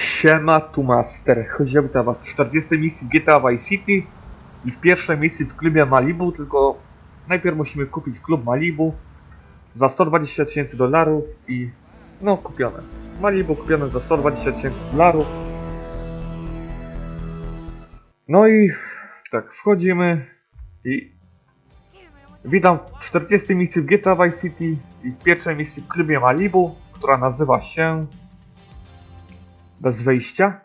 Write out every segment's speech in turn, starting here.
Siema, tu Master. Chodziłem do was w 40 misji GTA Vice City i w pierwszej misji w klubie Malibu, tylko najpierw musimy kupić klub Malibu za 120 tysięcy dolarów i no kupione. Malibu kupione za 120 tysięcy dolarów. No i tak, wchodzimy i witam w 40 misji w GTA Vice City i w pierwszej misji w klubie Malibu, która nazywa się bez wyjścia.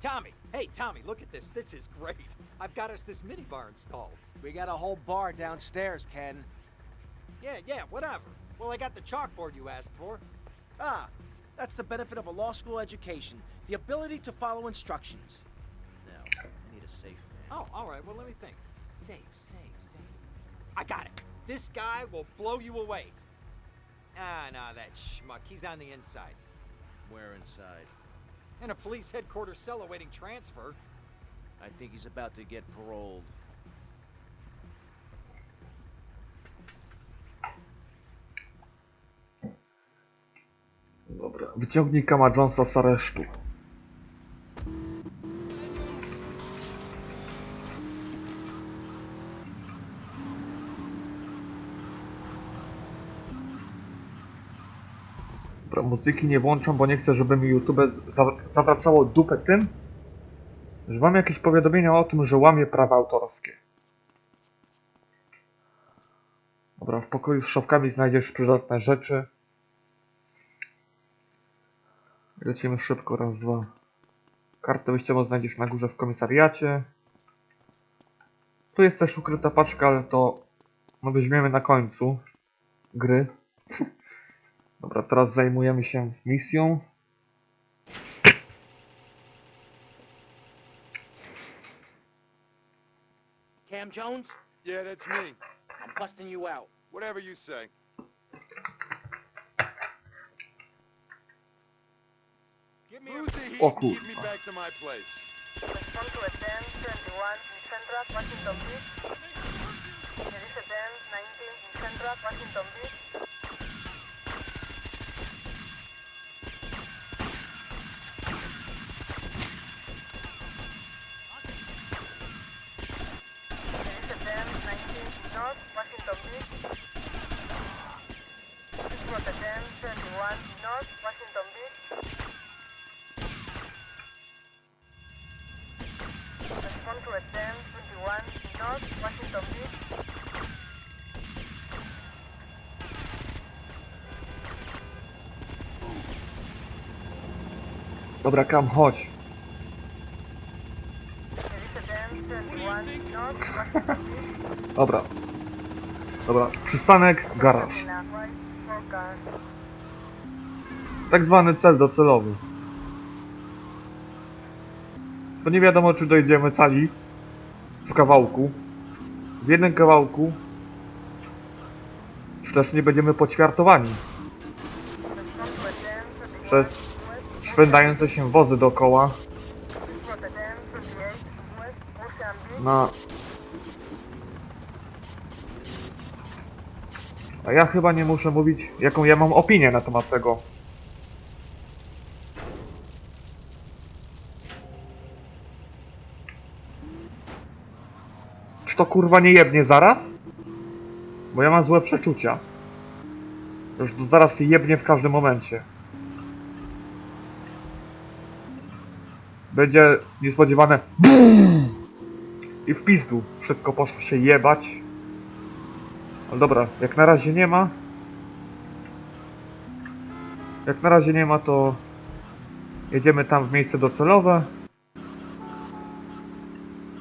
Tommy, hey Tommy, look at this. This is great. I've got us this minibar installed. We got a whole bar downstairs, Ken. Yeah, yeah, whatever. Well, I got the chalkboard you asked for. Ah, that's the benefit of a law school education the ability to follow instructions. Now, I need a safe man. Oh, all right. Well, let me think. Safe, safe, safe. I got it. This guy will blow you away. Ah, nah, that schmuck. He's on the inside. Where inside? In a police headquarters cell awaiting transfer. I think he's about to get paroled. Dobra, wyciągnij Kama Jonesa z aresztu. Muzyki nie włączam, bo nie chcę, żeby mi YouTube zawracało dupę tym, że mam jakieś powiadomienia o tym, że łamie prawa autorskie. Dobra, w pokoju z szafkami znajdziesz przydatne rzeczy. Lecimy szybko, raz, dwa. Kartę wyjściową znajdziesz na górze w komisariacie. Tu jest też ukryta paczka, ale to no weźmiemy na końcu gry. Dobra, teraz zajmujemy się misją. Cam Jones, Yeah, that's me. I'm busting you out. Whatever you say. Give me Who's the heat? 1031 in North Washington Beach. Respond to a 1021 in North Washington Beach. Dobra, Kam, chodź. There is a 1031 in North Washington Beach. Dobra. Dobra, przystanek, garaż. Tak zwany cel docelowy. Bo nie wiadomo, czy dojdziemy cali w kawałku. W jednym kawałku. Czy też nie będziemy poćwiartowani Respond to a 1031 przez West. szwendające się wozy dookoła This was a 1038 West Ocean Beach. na... A ja chyba nie muszę mówić, jaką ja mam opinię na temat tego. To kurwa nie jebnie zaraz? Bo ja mam złe przeczucia. Już to zaraz jebnie w każdym momencie. Będzie niespodziewane BUM! I w pizdu. Wszystko poszło się jebać. Ale dobra, jak na razie nie ma. Jak na razie nie ma, to jedziemy tam w miejsce docelowe.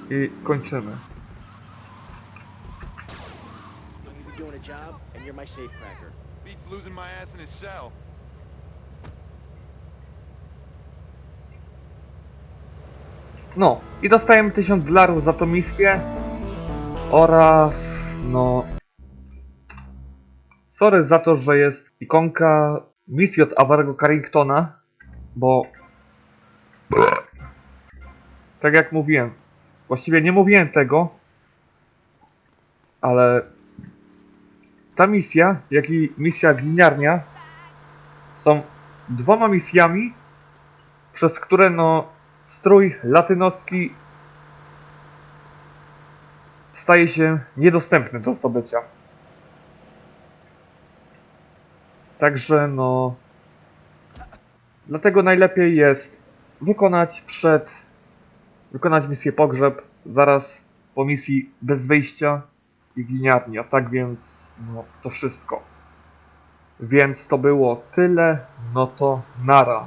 I kończymy. A job, and you're my safecracker. Beats losing my ass in his cell. No, i dostajemy 1000 dolarów za tą misję. Oraz, no... Sorry za to, że jest ikonka misji od Awarego Carringtona, bo... Tak jak mówiłem, właściwie nie mówiłem tego, Ale ta misja, jak i misja gliniarnia są dwoma misjami, przez które no strój latynoski staje się niedostępny do zdobycia. Także no. Dlatego najlepiej jest wykonać przed. Wykonać misję pogrzeb zaraz po misji bez wyjścia i gliniarni. A tak więc no to wszystko. Więc to było tyle. No to nara.